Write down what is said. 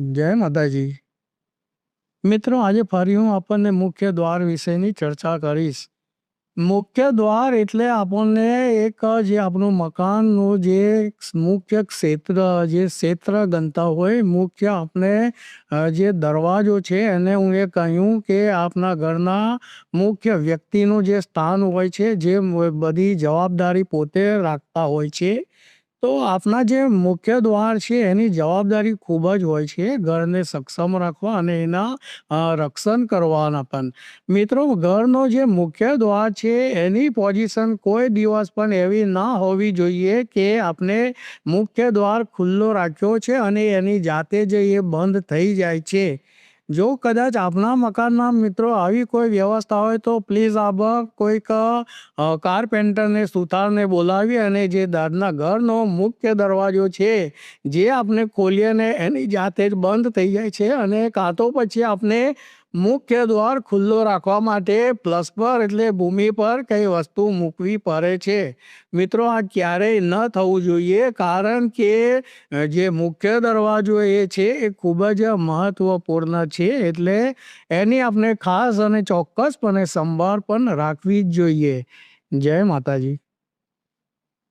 જય માતાજી. મિત્રો, આજે ફરી હું આપણને મુખ્ય દ્વાર વિશેની ચર્ચા કરીશ. મુખ્ય દ્વાર એટલે આપણને એક જે આપણું મકાનનું જે મુખ્ય ક્ષેત્ર, જે ક્ષેત્ર ગણતા હોય, મુખ્ય આપણે જે દરવાજો છે એને હું એ કહ્યું કે આપના ઘરના મુખ્ય વ્યક્તિનું જે સ્થાન હોય છે, જે બધી જવાબદારી પોતે રાખતા હોય છે. તો આપના જે મુખ્ય દ્વાર છે, એની જવાબદારી ખૂબ જ હોય છે ઘરને સક્ષમ રાખવા અને એના રક્ષણ કરવાના પણ. મિત્રો, ઘરનો જે મુખ્ય દ્વાર છે, એની પોઝિશન કોઈ દિવસ પણ એવી ના હોવી જોઈએ કે આપણે મુખ્ય દ્વાર ખુલ્લો રાખ્યો છે અને એની જાતે જ એ બંધ થઈ જાય છે. જો કદાચ આપના મકાનમાં મિત્રો આવી કોઈ વ્યવસ્થા હોય તો પ્લીઝ આપ કોઈક કારપેન્ટરને સુથારને બોલાવી અને જે દાદના ઘરનો મુખ્ય દરવાજો છે, જે આપણે ખોલીએ ને એની જાતે જ બંધ થઈ જાય છે અને કાં તો પછી આપણે મુખ્ય દ્વાર ખુલ્લો રાખવા માટે પ્લસ પર એટલે ભૂમિ પર કઈ વસ્તુ મૂકવી પડે છે. મિત્રો, આ ક્યારેય ન થવું જોઈએ કારણ કે જે મુખ્ય દરવાજો એ છે એ ખૂબ જ મહત્વપૂર્ણ છે એટલે એની આપણે ખાસ અને ચોક્કસપણે સંભાળ પણ રાખવી જ જોઈએ. જય માતાજી.